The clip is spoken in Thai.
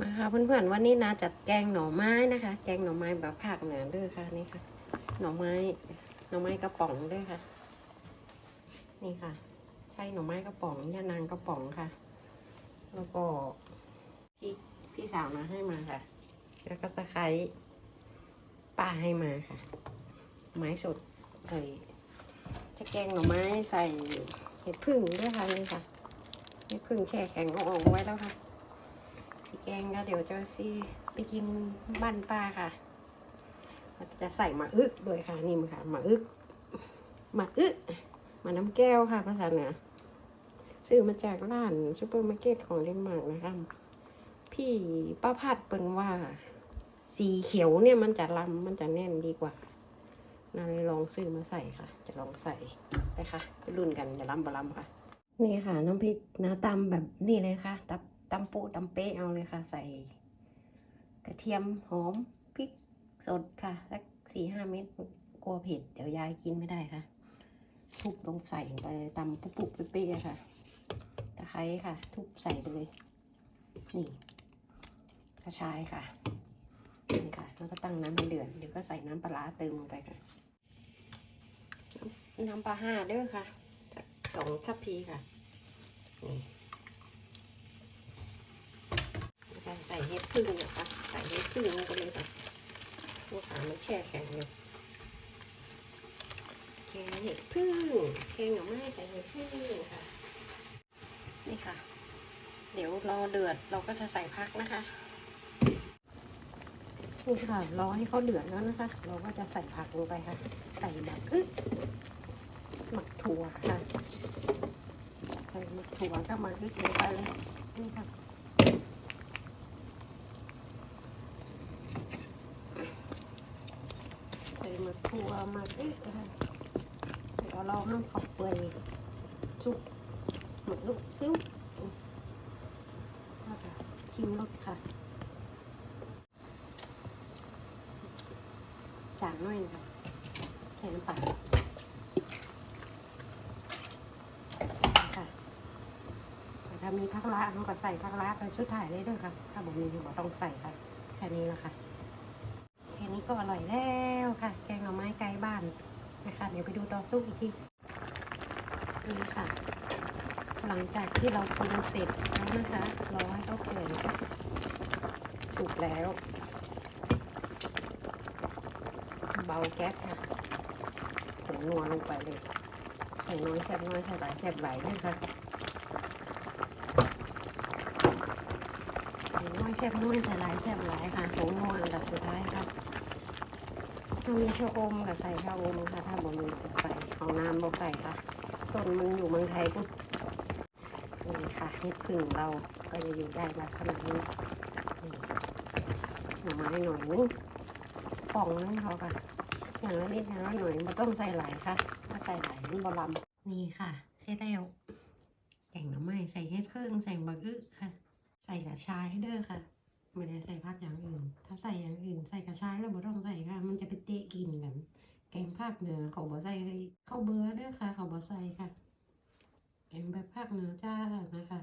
มาค่ะเพื่อนๆวันนี้นะจัดแกงหน่อไม้นะคะ แกงหน่อไม้แบบภาคเหนือด้วยค่ะนี่ค่ะ หน่อไม้หน่อไม้กระป๋องด้วยค่ะ นี่ค่ะ ใช่หน่อไม้กระป๋องยานางกระป๋องค่ะ แล้วก็พี่พี่สาวมาให้มาค่ะ แล้วก็ตะไคร้ป้าให้มาค่ะ ไม้สดเลยจะแกงหน่อไม้ใส่เห็ดพึ่งด้วยค่ะนี่ค่ะเห็ดพึ่งแช่แข็งเอาออกไว้แล้วค่ะ สีแกงแล้วเดี๋ยวจะซีไปกินบ้านป้าค่ะจะใส่หมาอึกด้วยค่ะนี่มันค่ะหมาอึกหมาอึกหมาน้ำแก้วค่ะภาษาเหนือซื้อมาจากร้านซูเปอร์มาร์เก็ตของเดนมาร์กนะคะพี่ป้าพัดเปิ้นว่า สีเขียวเนี่ยมันจะลำมันจะแน่นดีกว่านาเลยลองซื้อมาใส่ค่ะ จะลองใส่ไปค่ะไปรุ่นกันจะลำบะลำค่ะ นี่ค่ะ น้ำพริกนะตำแบบนี่เลยค่ะตำ ตำปูตำเป๊ะเอาเลยค่ะ ใส่กระเทียมหอมพริกสดค่ะสักสี่ห้าเม็ดกลัวเผ็ดเดี๋ยวยายกินไม่ได้ค่ะทุบลงใส่ลงไปเลยตำปุ๊บเป๊ะค่ะตะไคร้ค่ะ ทุบใส่ไปเลย นี่กระชายค่ะนี่ค่ะแล้วก็ตั้งน้ำให้เดือดเดี๋ยวก็ใส่น้ำปลาเติมลงไปค่ะน้ำปลาห้าเด้อค่ะสักสองทัพพีค่ะนี่ แล้วก็ใส่เห็ดพึ่งนะคะใส่เห็ดพึ่งลงไปเลยค่ะนี่ค่ะมันแช่แข็งอยู่แกงเห็ดพึ่งแกงหน่อไม้ใส่เห็ดพึ่งค่ะ นี่ค่ะ เดี๋ยวรอเดือดเราก็จะใส่พักนะคะนี่ค่ะรอให้เขาเดือดแล้วนะคะ เราก็จะใส่ผักลงไปค่ะ ใส่แบบอึ๊กหมักถั่วค่ะใส่หมักถั่วก็มาลึกลงไปเลยนี่ค่ะใส่ห มักถั่วหมักลึกค่ะเดี๋ยวเราน้ำขอบเปื่อยซุปหมักลูกซิ้วชิมรสค่ะ จางน่อยนะคะใส่น้ำปลาค่ะถ้ามีพักละมันก็ใส่พักละไปชุดถ่ายได้ด้วยค่ะ ถ้าบอกมีก็ต้องใส่ค่ะ แค่นี้ละค่ะ นี้ก็อร่อยแล้วค่ะ แกงหน่อไม้ไกลบ้านนะคะ เดี๋ยวไปดูตอนซุปอีกทีนี่ค่ะ หลังจากที่เราปรุงเสร็จแล้วนะคะรอให้เขาเปื่อยสักสุกแล้ว เบาแก๊สค่ะผงนัวลงไปเลยใส่น้อยแซ่บน้อยใส่หลายแซ่บหลายด้วยค่ะใส่น้อยแซ่บน้อยใส่หลายแซ่บหลายค่ะผงนัวอันดับสุดท้ายค่ะ ถ้ามีชะอมกับใส่ชะอมค่ะ ถ้าบ่มีก็ใส่เอาน้ำบ่ใส่ค่ะ ต้นมันอยู่เมืองไทยปุ๊บนี่ค่ะเห็ดพึ่งเราก็จะอยู่ได้ลักษณะนี้นี่หน่อไม้หน่อยนึงป่องนึงเขาค่ะอย่างละนิดอย่างละหน่อยมันต้องใส่หลายค่ะ ถ้าใส่หลายมันบลำนี่ค่ะใช่แล้วแกงหน่อไม้ใส่เห็ดพิ่งใส่บะอึค่ะ ใส่กระชายเด้อค่ะ ไม่ได้ใส่ผักอย่างอื่น ถ้าใส่อย่างอื่น ใส่กระชายแล้วบ่ต้องใส่ค่ะ มันจะไปเตะกินกันแกงภาคเหนือเขาบ่ใส่เลยข้าวเบื่อเด้อค่ะ เขาบ่ใส่ค่ะ แกงแบบภาคเหนือจ้านะคะ